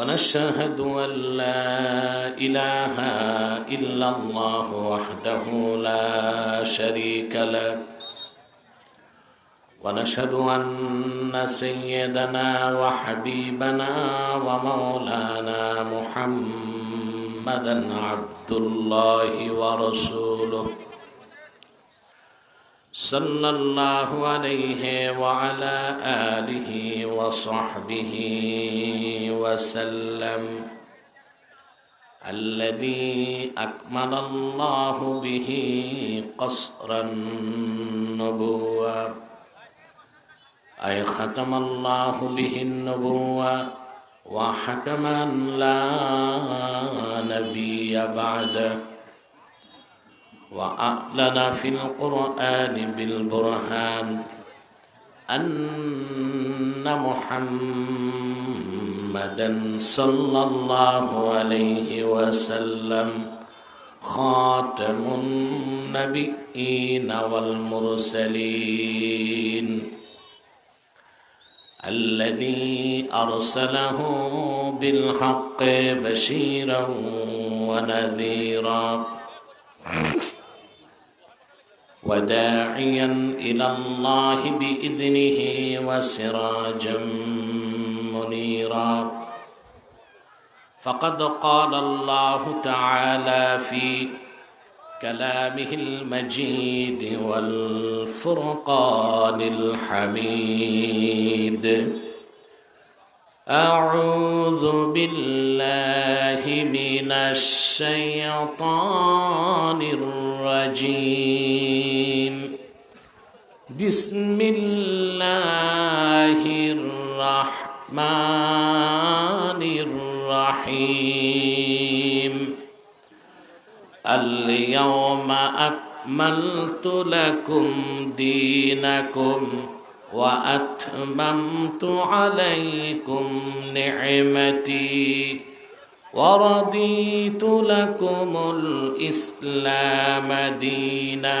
ونشهد أن لا إله إلا الله وحده لا شريك له. ونشهد أن سيدنا وحبيبنا ومولانا محمدا عبد الله ورسوله. صلى الله عليه وعلى آله وصحبه وسلم. الذي أكمل الله به قصر النبوة. أي ختم الله به النبوة وحكم أن لا نبي بعده. وأعلن في القرآن بالبرهان أن محمدا صلى الله عليه وسلم خاتم النبيين والمرسلين الذي أرسله بالحق بشيرا ونذيرا. وداعيا إلى الله بإذنه وسراجا منيرا. فقد قال الله تعالى في كلامه المجيد والفرقان الحميد أعوذ بالله من الشيطان الرجيم. بسم الله الرحمن الرحيم. اليوم أكملت لكم دينكم وأتممت عليكم نعمتي ورضيت لكم الإسلام دينا.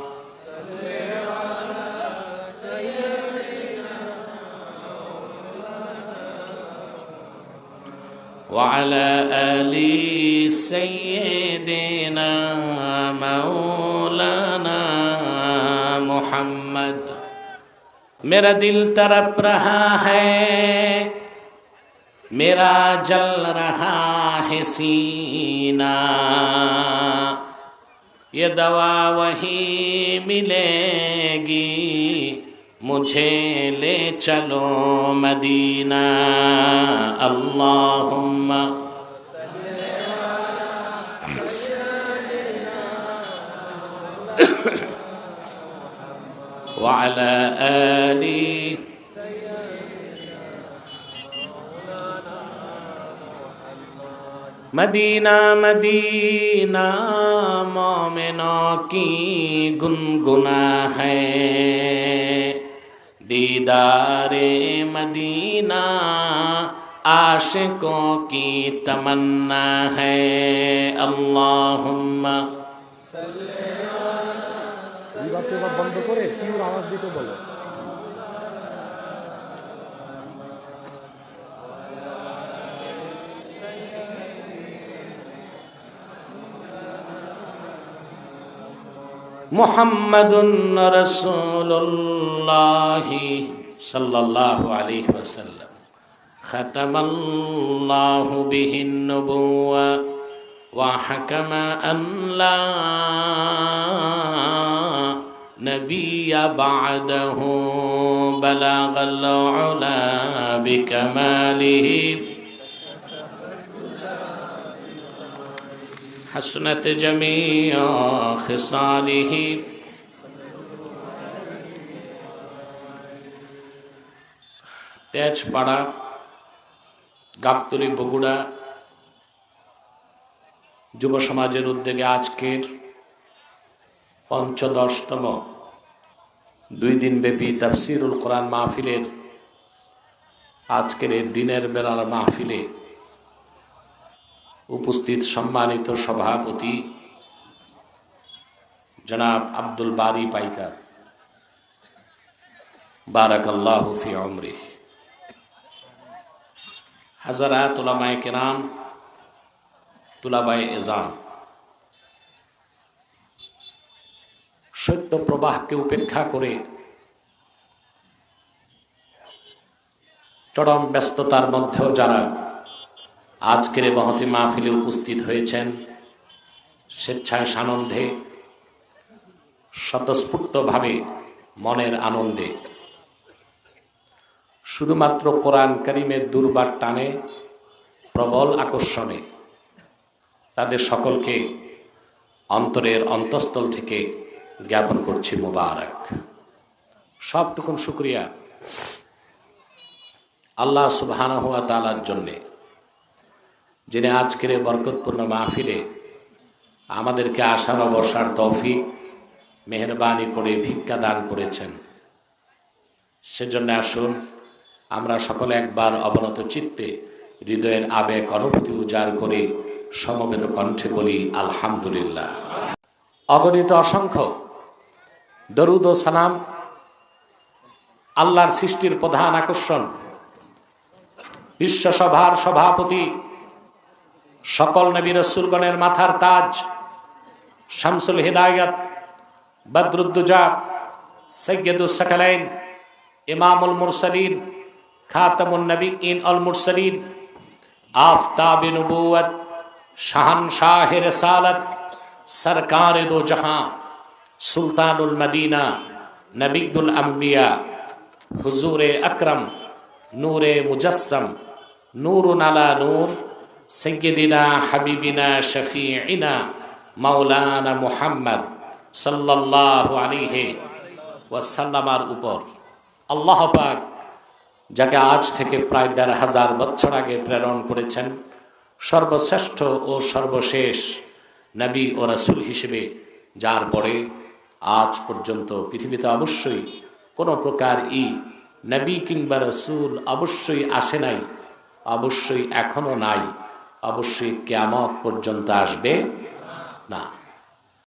وعلى آل سيدنا مولانا محمد میرا دل تڑپ رہا ہے میرا جل رہا ہے سینہ یہ دوا وہی ملے گی মুঝে লে চলো মদিনা আল্লাহুম্মা وعلى آل مدینہ مدینہ مومنوں کی گنگنا ہے दीदारे मदीना आशिकों की तमन्ना है अल्लाहुम्मा محمد رسول الله صلى الله عليه وسلم. ختم الله به النبوة وحكم أن لا نبي بعده بلغ العلا بكماله حسنت جميع خصاله তেজপাড়া গাবতলি বগুড়া যুব সমাজের উদ্যোগে আজকের পঞ্চদশতম দুই দিন ব্যাপী তাফসিরুল কোরআন মাহফিলের আজকের এই দিনের বেলার মাহফিলে উপস্থিত সম্মানিত সভাপতি জনাব আব্দুল বারি পাইকার। বারাকাল্লাহ ফি অমরি হাজারা উলামায়ে কেরাম তুলাবাই এজান সত্য প্রবাহকে উপেক্ষা করে চরম ব্যস্ততার মধ্যেও যারা আজকের মহতি মাহফিলে উপস্থিত হয়েছেন স্বেচ্ছায় সানন্দে স্বতঃস্ফূর্তভাবে মনের আনন্দে। শুধুমাত্র কোরআন করিমের দুর্বার টানে প্রবল আকর্ষণে তাদের সকলকে অন্তরের অন্তঃস্থল থেকে জ্ঞাপন করছি মুবারক। সবটুকুন শুক্রিয়া। আল্লাহ সুবহানা হুয়া তালার জন্যে। যিনি আজকের বরকতপূর্ণ মাহফিলে আমাদেরকে আশার অবসার তৌফিক, মেহরবানি করে, ভিক্ষা দান করেছেন। সেজন্য আসুন, আমরা সকলে একবার অবনত চিত্তে হৃদয়ের আবেগ, অনুভূতি উজাড় করে সমবেত কণ্ঠে বলি, আলহামদুলিল্লাহ। অগণিত অসংখ্য দরুদ ও সালাম, আল্লাহর সৃষ্টির প্রধান আকর্ষণ, বিশ্বসভার সভাপতি সকল নবী রসুলগণের মাথার তাজ, শামসুল হিদায়ত, বদরুদ্দুজা সৈয়দুল সকলাইন, ইমামুল মুরসলিন খাতামুল নবী ইন অল মুরসলিন, আফতাব নবুয়ত শাহনশাহ রসালত সরকার দো জাহাঁ, সুলতানুল মদিনা নবীগুল আম্বিয়া, হুজুর আকরম, নূর মুজসম নূর আলা নূর সৈয়দিনা হাবিবিনা শফিনা মাওলানা মুহাম্মদ সাল্লাহ আলিহে ওয়াসাল্লামার উপর। আল্লাহ পাক যাকে আজ থেকে প্রায় দেড় হাজার বছর আগে প্রেরণ করেছেন, সর্বশ্রেষ্ঠ ও সর্বশেষ নবী ও রাসুল হিসেবে যার পরে আজ পর্যন্ত পৃথিবীতে অবশ্যই কোনো প্রকার ই নবী কিংবা রসুল অবশ্যই আসে নাই, অবশ্যই এখনও নাই। অবশ্যই কেয়ামত পর্যন্ত আসবে। না।